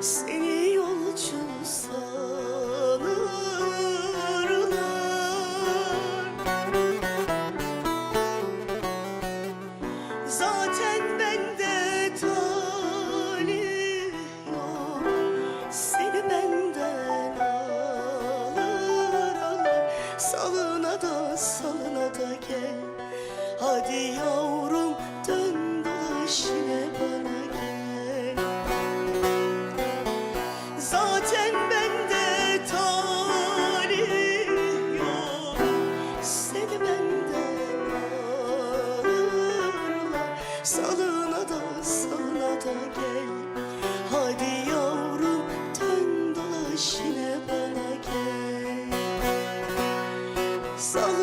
Seni yolcu sanırlar. Zaten bende talih Seni benden alırlar Salına da salına da gel. Hadi yavrum dön dolaşır Salına da salına da gel. Hadi yavrum dön dolaş yine bana gel. Salına